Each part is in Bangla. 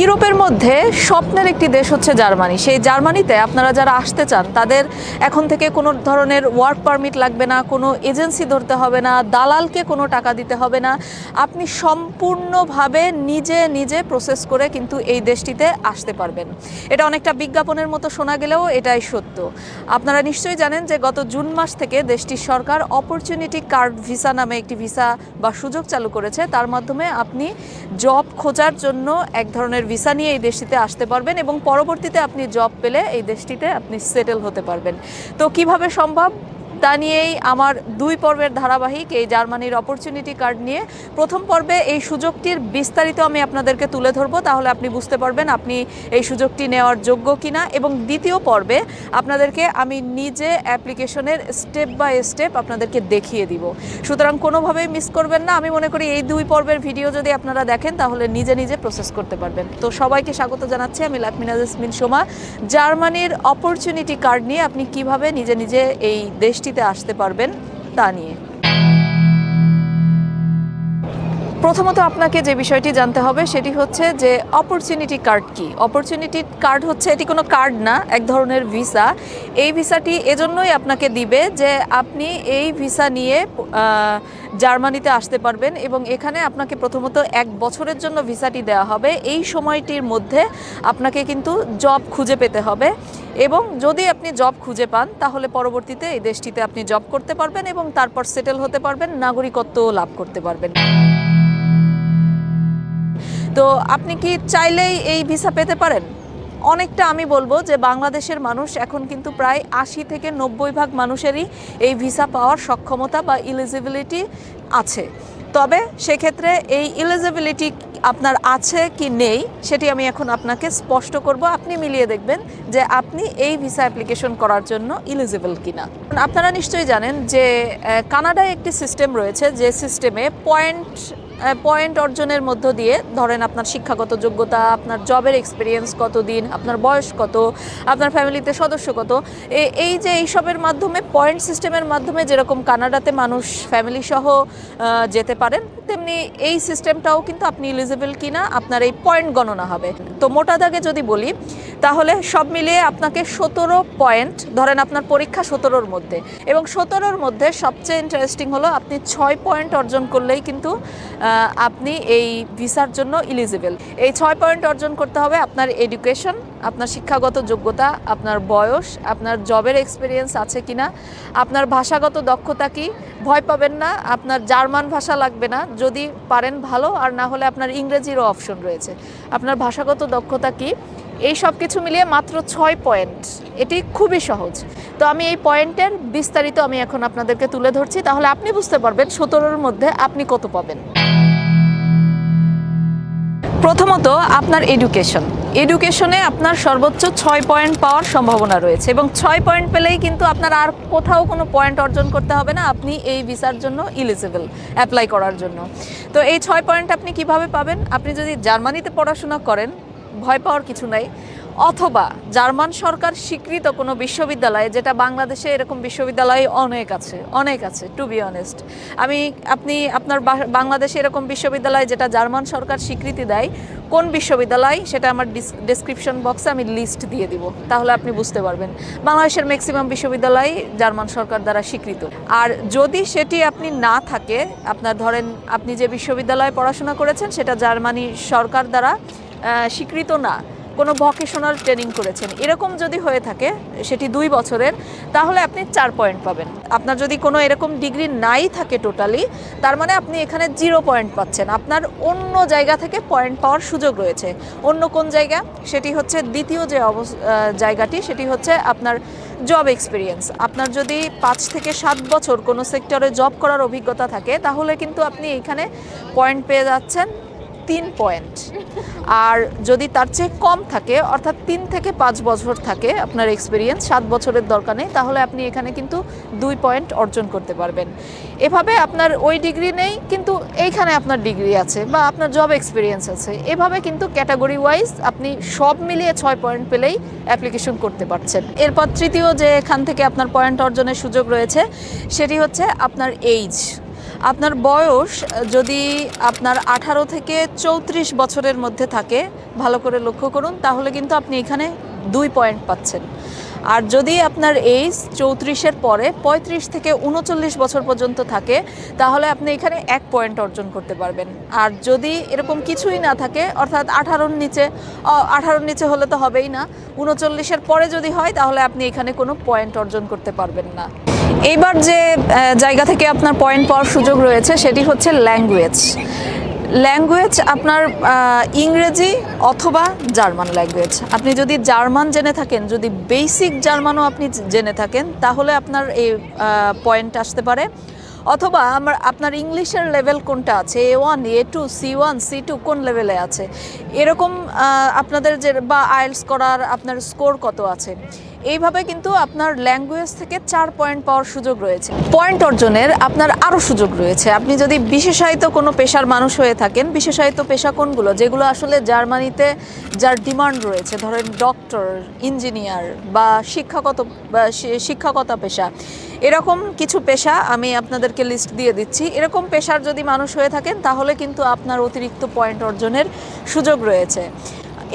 ইউরোপের মধ্যে স্বপ্নের একটি দেশ হচ্ছে জার্মানি। সেই জার্মানিতে আপনারা যারা আসতে চান, তাদের এখন থেকে কোনো ধরনের ওয়ার্ক পারমিট লাগবে না, কোনো এজেন্সি ধরতে হবে না, দালালকে কোনো টাকা দিতে হবে না। আপনি সম্পূর্ণভাবে নিজে নিজে প্রসেস করে কিন্তু এই দেশটিতে আসতে পারবেন। এটা অনেকটা বিজ্ঞাপনের মতো শোনা গেলেও এটাই সত্য। আপনারা নিশ্চয়ই জানেন যে গত জুন মাস থেকে দেশটির সরকার অপরচুনিটি কার্ড ভিসা নামে একটি ভিসা বা সুযোগ চালু করেছে। তার মাধ্যমে আপনি জব খোঁজার জন্য এক ধরনের ভিসা নিয়ে এই দেশটিতে আসতে পারবেন এবং পরবর্তীতে আপনি জব পেলে এই দেশটিতে আপনি সেটেল হতে পারবেন। তো কীভাবে সম্ভব? তা নিয়েই আমার দুই পর্বের ধারাবাহিক, এই জার্মানির অপরচুনিটি কার্ড নিয়ে। প্রথম পর্বে এই সুযোগটির বিস্তারিত আমি আপনাদেরকে তুলে ধরবো, তাহলে আপনি বুঝতে পারবেন আপনি এই সুযোগটি নেওয়ার যোগ্য কিনা। এবং দ্বিতীয় পর্বে আপনাদেরকে আমি নিজে অ্যাপ্লিকেশনের স্টেপ বাই স্টেপ আপনাদেরকে দেখিয়ে দিব। সুতরাং কোনোভাবেই মিস করবেন না। আমি মনে করি এই দুই পর্বের ভিডিও যদি আপনারা দেখেন, তাহলে নিজে নিজে প্রসেস করতে পারবেন। তো সবাইকে স্বাগত জানাচ্ছি, আমি লাকমিনা জেসমিন সোমা। জার্মানির অপরচুনিটি কার্ড নিয়ে আপনি কীভাবে নিজে নিজে এই দেশটিতে আসতে পারবেন তা নিয়ে। প্রথমত আপনাকে যে বিষয়টি জানতে হবে সেটি হচ্ছে যে অপরচুনিটি কার্ড কি? অপরচুনিটি কার্ড হচ্ছে, এটি কোনো কার্ড না, এক ধরনের ভিসা এই ভিসাটি এজন্যই আপনাকে দিবে যে আপনি এই ভিসা নিয়ে জার্মানিতে আসতে পারবেন এবং এখানে আপনাকে প্রথমত এক বছরের জন্য ভিসাটি দেওয়া হবে। এই সময়টির মধ্যে আপনাকে কিন্তু জব খুঁজে পেতে হবে এবং যদি আপনি জব খুঁজে পান, তাহলে পরবর্তীতে এই দেশটিতে আপনি জব করতে পারবেন এবং তারপর সেটেল হতে পারবেন, নাগরিকত্বও লাভ করতে পারবেন। তো আপনি কি চাইলেই এই ভিসা পেতে পারেন? অনেকটা আমি বলব যে বাংলাদেশের মানুষ এখন কিন্তু প্রায় আশি থেকে নব্বই ভাগ মানুষেরই এই ভিসা পাওয়ার সক্ষমতা বা ইলিজিবিলিটি আছে। তবে সেক্ষেত্রে এই ইলিজিবিলিটি আপনার আছে কি নেই সেটি আমি এখন আপনাকে স্পষ্ট করব। আপনি মিলিয়ে দেখবেন যে আপনি এই ভিসা অ্যাপ্লিকেশন করার জন্য ইলিজিবল কিনা। আপনারা নিশ্চয়ই জানেন যে কানাডায় একটি সিস্টেম রয়েছে যে সিস্টেমে পয়েন্ট পয়েন্ট অর্জনের মধ্য দিয়ে ধরেন আপনার শিক্ষাগত যোগ্যতা, আপনার জবের এক্সপিরিয়েন্স কত দিন আপনার বয়স কত, আপনার ফ্যামিলিতে সদস্য কত এই যে এইসবের মাধ্যমে পয়েন্ট সিস্টেমের মাধ্যমে যেরকম কানাডাতে মানুষ ফ্যামিলি সহ যেতে পারেন, তেমনি এই সিস্টেমটাও কিন্তু আপনি এলিজিবল কিনা, আপনার এই পয়েন্ট গণনা হবে। তো মোটা দাগে যদি বলি, তাহলে সব মিলিয়ে আপনাকে সতেরো পয়েন্ট ধরেন আপনার পরীক্ষা সতেরোর মধ্যে, এবং সতেরোর মধ্যে সবচেয়ে ইন্টারেস্টিং হলো, আপনি ছয় পয়েন্ট অর্জন করলেই কিন্তু আপনি এই ভিসার জন্য ইলিজিবল এই ছয় পয়েন্ট অর্জন করতে হবে আপনার এডুকেশন আপনার শিক্ষাগত যোগ্যতা, আপনার বয়স, আপনার জবের এক্সপিরিয়েন্স আছে কিনা, আপনার ভাষাগত দক্ষতা কি, ভয় পাবেন না, আপনার জার্মান ভাষা লাগবে না, যদি পারেন ভালো, আর না হলে আপনার ইংরেজিরও অপশন রয়েছে। আপনার ভাষাগত দক্ষতা কি, এই সব কিছু মিলিয়ে মাত্র ছয় পয়েন্ট এটি খুবই সহজ। তো আমি এই পয়েন্টের বিস্তারিত আমি এখন আপনাদেরকে তুলে ধরছি, তাহলে আপনি বুঝতে পারবেন সতেরোর মধ্যে আপনি কত পাবেন। প্রথমত আপনার এডুকেশন এডুকেশনে আপনার সর্বোচ্চ ছয় পয়েন্ট পাওয়ার সম্ভাবনা রয়েছে এবং ছয় পয়েন্ট পেলেই কিন্তু আপনার আর কোথাও কোনো পয়েন্ট অর্জন করতে হবে না, আপনি এই ভিসার জন্য ইলিজিবল অ্যাপ্লাই করার জন্য। তো এই ছয় পয়েন্ট আপনি কীভাবে পাবেন? আপনি যদি জার্মানিতে পড়াশোনা করেন, ভয় পাওয়ার কিছু নাই। অথবা জার্মান সরকার স্বীকৃত কোনো বিশ্ববিদ্যালয়ে, যেটা বাংলাদেশে এরকম বিশ্ববিদ্যালয় অনেক আছে অনেক আছে টু বি অনেস্ট আমি, আপনি, আপনার বাংলাদেশে এরকম বিশ্ববিদ্যালয় যেটা জার্মান সরকার স্বীকৃতি দেয়, কোন বিশ্ববিদ্যালয়, সেটা আমার ডিসক্রিপশন বক্সে আমি লিস্ট দিয়ে দিব, তাহলে আপনি বুঝতে পারবেন। বাংলাদেশের ম্যাক্সিমাম বিশ্ববিদ্যালয় জার্মান সরকার দ্বারা স্বীকৃত। আর যদি সেটি আপনি না থাকে, আপনার ধরেন আপনি যে বিশ্ববিদ্যালয়ে পড়াশোনা করেছেন, সেটা জার্মানি সরকার দ্বারা স্বীকৃত না কোনো ভকেশনাল ট্রেনিং করেছেন। এরকম যদি হয়ে থাকে, সেটি দুই বছরের, তাহলে আপনি চার পয়েন্ট পাবেন। আপনার যদি কোনো এরকম ডিগ্রি নাই থাকে টোটালি তার মানে আপনি এখানে জিরো পয়েন্ট পাচ্ছেন। আপনার অন্য জায়গা থেকে পয়েন্ট পাওয়ার সুযোগ রয়েছে। অন্য কোন জায়গা? সেটি হচ্ছে দ্বিতীয় যে জায়গাটি, সেটি হচ্ছে আপনার জব এক্সপিরিয়েন্স আপনার যদি পাঁচ থেকে সাত বছর কোনো সেক্টরে জব করার অভিজ্ঞতা থাকে, তাহলে কিন্তু আপনি এখানে পয়েন্ট পেয়ে যাচ্ছেন। তিন পয়েন্ট আর যদি তার চেয়ে কম থাকে, অর্থাৎ তিন থেকে পাঁচ বছর থাকে আপনার এক্সপিরিয়েন্স সাত বছরের দরকার নেই, তাহলে আপনি এখানে কিন্তু দুই পয়েন্ট অর্জন করতে পারবেন। এভাবে আপনার ওই ডিগ্রি নেই, কিন্তু এইখানে আপনার ডিগ্রি আছে বা আপনার জব এক্সপিরিয়েন্স আছে। এভাবে কিন্তু ক্যাটাগরি ওয়াইজ আপনি সব মিলিয়ে ছয় পয়েন্ট পেলেই অ্যাপ্লিকেশন করতে পারছেন। এরপর তৃতীয় যে এখান থেকে আপনার পয়েন্ট অর্জনের সুযোগ রয়েছে, সেটি হচ্ছে আপনার এইজ আপনার বয়স যদি আপনার আঠারো থেকে চৌত্রিশ বছরের মধ্যে থাকে, ভালো করে লক্ষ্য করুন, তাহলে কিন্তু আপনি এখানে দুই পয়েন্ট পাচ্ছেন। আর যদি আপনার এইজ চৌত্রিশের পরে পঁয়ত্রিশ থেকে উনচল্লিশ বছর পর্যন্ত থাকে, তাহলে আপনি এখানে এক পয়েন্ট অর্জন করতে পারবেন। আর যদি এরকম কিছুই না থাকে, অর্থাৎ আঠারোর নিচে আঠারোর নিচে হলে তো হবেই না, উনচল্লিশের পরে যদি হয়, তাহলে আপনি এখানে কোনো পয়েন্ট অর্জন করতে পারবেন না। এইবার যে জায়গা থেকে আপনার পয়েন্ট পাওয়ার সুযোগ রয়েছে, সেটি হচ্ছে ল্যাঙ্গুয়েজ ল্যাঙ্গুয়েজ আপনার ইংরেজি অথবা জার্মান ল্যাঙ্গুয়েজ আপনি যদি জার্মান জেনে থাকেন, যদি বেসিক জার্মানও আপনি জেনে থাকেন, তাহলে আপনার এই পয়েন্ট আসতে পারে। অথবা আমার, আপনার ইংলিশের লেভেল কোনটা আছে? A one A two C one C two কোন লেভেলে আছে? এরকম আপনাদের যে, বা আইএলস করার আপনার স্কোর কত আছে? এইভাবে কিন্তু আপনার ল্যাঙ্গুয়েজ থেকে চার পয়েন্ট পাওয়ার সুযোগ রয়েছে। পয়েন্ট অর্জনের আপনার আরও সুযোগ রয়েছে। আপনি যদি বিশেষায়িত কোনো পেশার মানুষ হয়ে থাকেন, বিশেষায়িত পেশা কোনগুলো? যেগুলো আসলে জার্মানিতে যার ডিমান্ড রয়েছে, ধরেন ডক্টর ইঞ্জিনিয়ার বা শিক্ষাগত, বা শি- শিক্ষকতা পেশা। এরকম কিছু পেশা আমি আপনাদেরকে লিস্ট দিয়ে দিচ্ছি। এরকম পেশার যদি মানুষ হয়ে থাকেন, তাহলে কিন্তু আপনার অতিরিক্ত পয়েন্ট অর্জনের সুযোগ রয়েছে।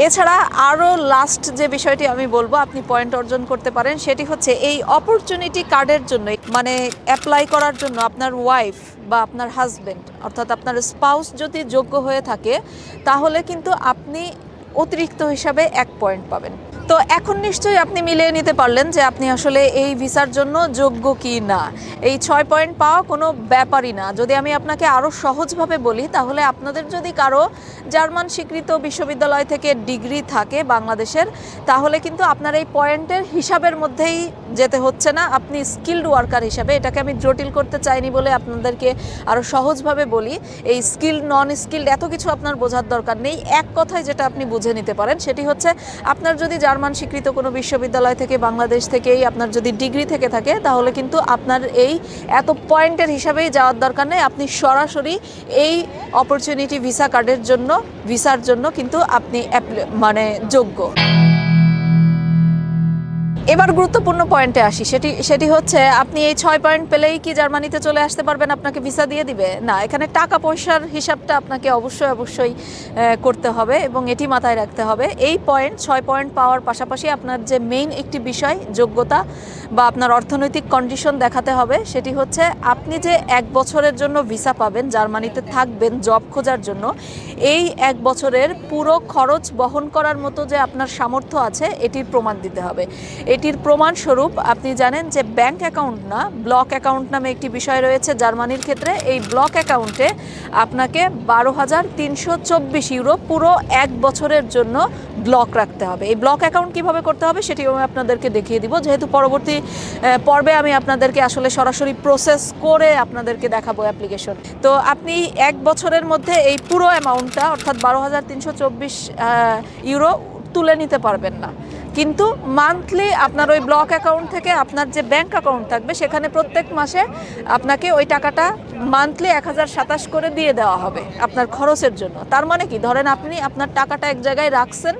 এছাড়া আরও লাস্ট যে বিষয়টি আমি বলব, আপনি পয়েন্ট অর্জন করতে পারেন, সেটি হচ্ছে এই অপরচুনিটি কার্ডের জন্য মানে অ্যাপ্লাই করার জন্য আপনার ওয়াইফ বা আপনার হাজব্যান্ড অর্থাৎ আপনার স্পাউস যদি যোগ্য হয়ে থাকে, তাহলে কিন্তু আপনি অতিরিক্ত হিসাবে এক পয়েন্ট পাবেন। তো এখন নিশ্চয়ই আপনি মিলিয়ে নিতে পারলেন যে আপনি আসলে এই ভিসার জন্য যোগ্য কি না। এই ছয় পয়েন্ট পাওয়া কোনো ব্যাপারই না। যদি আমি আপনাকে আরও সহজভাবে বলি, তাহলে আপনাদের যদি কারও জার্মান স্বীকৃত বিশ্ববিদ্যালয় থেকে ডিগ্রি থাকে বাংলাদেশের, তাহলে কিন্তু আপনার এই পয়েন্টের হিসাবের মধ্যেই যেতে হচ্ছে না। আপনি স্কিল্ড ওয়ার্কার হিসাবে, এটাকে আমি জটিল করতে চাইনি বলে আপনাদেরকে আরও সহজভাবে বলি, এই স্কিল্ড নন স্কিল্ড এত কিছু আপনার বোঝার দরকার নেই। এক কথায় যেটা আপনি বুঝে নিতে পারেন, সেটি হচ্ছে আপনার যদি জার্মান স্বীকৃত কোনো বিশ্ববিদ্যালয় থেকে বাংলাদেশ থেকেই আপনার যদি ডিগ্রি থেকে থাকে, তাহলে কিন্তু আপনার এই এত পয়েন্টের হিসাবেই যাওয়ার দরকার নেই। আপনি সরাসরি এই অপরচুনিটি ভিসা কার্ডের জন্য ভিসার জন্য কিন্তু আপনি মানে যোগ্য। এবার গুরুত্বপূর্ণ পয়েন্টে আসি। সেটি সেটি হচ্ছে আপনি এই ছয় পয়েন্ট পেলেই কি জার্মানিতে চলে আসতে পারবেন, আপনাকে ভিসা দিয়ে দিবে? না, এখানে টাকা পয়সার হিসাবটা আপনাকে অবশ্যই অবশ্যই করতে হবে এবং এটি মাথায় রাখতে হবে। এই পয়েন্ট ছয় পয়েন্ট পাওয়ার পাশাপাশি আপনার যে মেইন একটি বিষয়, যোগ্যতা বা আপনার অর্থনৈতিক কন্ডিশন দেখাতে হবে, সেটি হচ্ছে আপনি যে এক বছরের জন্য ভিসা পাবেন, জার্মানিতে থাকবেন জব খোঁজার জন্য, এই এক বছরের পুরো খরচ বহন করার মতো যে আপনার সামর্থ্য আছে, এটির প্রমাণ দিতে হবে। এটির প্রমাণস্বরূপ আপনি জানেন যে ব্যাংক অ্যাকাউন্ট না, ব্লক অ্যাকাউন্ট নামে একটি বিষয় রয়েছে জার্মানির ক্ষেত্রে। এই ব্লক অ্যাকাউন্টে আপনাকে বারো হাজার তিনশো চব্বিশ ইউরো পুরো এক বছরের জন্য ব্লক রাখতে হবে। এই ব্লক অ্যাকাউন্ট কীভাবে করতে হবে সেটি আমি আপনাদেরকে দেখিয়ে দিব। যেহেতু পরবর্তী পর্বে আমি আপনাদেরকে আসলে সরাসরি প্রসেস করে আপনাদেরকে দেখাবো অ্যাপ্লিকেশন তো আপনি এক বছরের মধ্যে এই পুরো অ্যামাউন্টটা অর্থাৎ বারো হাজার তিনশো চব্বিশ ইউরো তুলে নিতে পারবেন না। কিন্তু মান্থলি আপনার ওই ব্লক অ্যাকাউন্ট থেকে আপনার যে ব্যাংক অ্যাকাউন্ট থাকবে, সেখানে প্রত্যেক মাসে আপনাকে ওই টাকাটা মান্থলি এক হাজার সাতাশ করে দিয়ে দেওয়া হবে আপনার খরচের জন্য। তার মানে কি? ধরেন আপনি আপনার টাকাটা এক জায়গায় রাখছেন,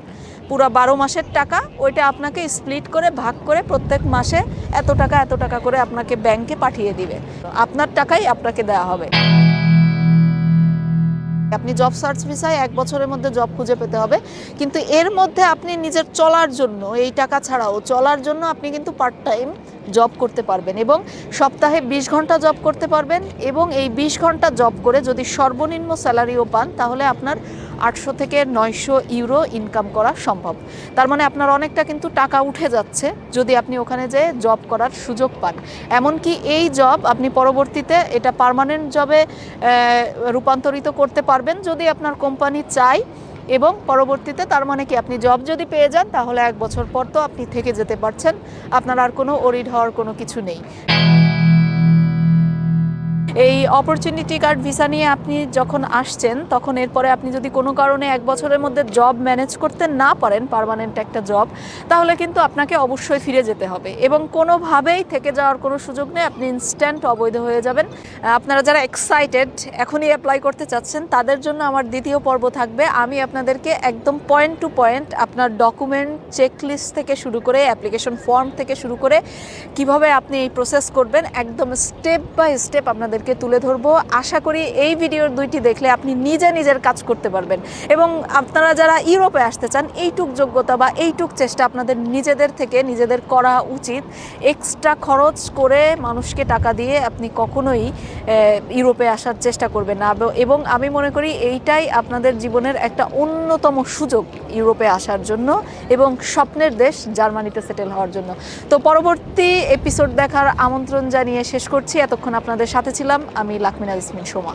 পুরো বারো মাসের টাকা, ওইটা আপনাকে স্প্লিট করে, ভাগ করে প্রত্যেক মাসে এত টাকা এত টাকা করে আপনাকে ব্যাংকে পাঠিয়ে দিবে। আপনার টাকাই আপনাকে দেওয়া হবে। আপনি জব সার্চ ভিসায় এক বছরের মধ্যে জব খুঁজে পেতে হবে। কিন্তু এর মধ্যে আপনি নিজের চলার জন্য, এই টাকা ছাড়াও চলার জন্য আপনি কিন্তু পার্ট টাইম জব করতে পারবেন এবং সপ্তাহে বিশ ঘণ্টা জব করতে পারবেন এবং এই বিশ ঘণ্টা জব করে যদি সর্বনিম্ন স্যালারিও পান, তাহলে আপনার আটশো থেকে নয়শো ইউরো ইনকাম করা সম্ভব। তার মানে আপনার অনেকটা কিন্তু টাকা উঠে যাচ্ছে যদি আপনি ওখানে যেয়ে জব করার সুযোগ পান। এমনকি এই জব আপনি পরবর্তীতে এটা পার্মানেন্ট জবে রূপান্তরিত করতে পারবেন যদি আপনার কোম্পানি চাই এবং পরবর্তীতে তার মানে কি আপনি জব যদি পেয়ে যান, তাহলে এক বছর পর তো আপনি থেকে যেতে পারছেন। আপনার আর কোনো ওরিড হওয়ার কোনো কিছু নেই। এই অপরচুনিটি কার্ড ভিসা নিয়ে আপনি যখন আসছেন, তখন এরপরে আপনি যদি কোনো কারণে এক বছরের মধ্যে জব ম্যানেজ করতে না পারেন পার্মানেন্ট একটা জব তাহলে কিন্তু আপনাকে অবশ্যই ফিরে যেতে হবে। এবং কোনোভাবেই থেকে যাওয়ার কোনো সুযোগ নেই, আপনি ইনস্ট্যান্ট অবৈধ হয়ে যাবেন। আপনারা যারা এক্সাইটেড এখনই অ্যাপ্লাই করতে চাচ্ছেন, তাদের জন্য আমার দ্বিতীয় পর্ব থাকবে। আমি আপনাদেরকে একদম পয়েন্ট টু পয়েন্ট আপনার ডকুমেন্ট চেকলিস্ট থেকে শুরু করে অ্যাপ্লিকেশন ফর্ম থেকে শুরু করে, কীভাবে আপনি এই প্রসেস করবেন, একদম স্টেপ বাই স্টেপ আপনাদেরকে আপনাদেরকে তুলে ধরবো। আশা করি এই ভিডিওর দুইটি দেখলে আপনি নিজে নিজের কাজ করতে পারবেন। এবং আপনারা যারা ইউরোপে আসতে চান, এইটুক যোগ্যতা বা এইটুক চেষ্টা আপনাদের নিজেদের থেকে নিজেদের করা উচিত। এক্সট্রা খরচ করে মানুষকে টাকা দিয়ে আপনি কখনোই ইউরোপে আসার চেষ্টা করবেন না। এবং আমি মনে করি এইটাই আপনাদের জীবনের একটা অন্যতম সুযোগ ইউরোপে আসার জন্য এবং স্বপ্নের দেশ জার্মানিতে সেটেল হওয়ার জন্য। তো পরবর্তী এপিসোড দেখার আমন্ত্রণ জানিয়ে শেষ করছি। এতক্ষণ আপনাদের সাথে ছিলাম আমি লাকমিনা ইসমিন সোমা।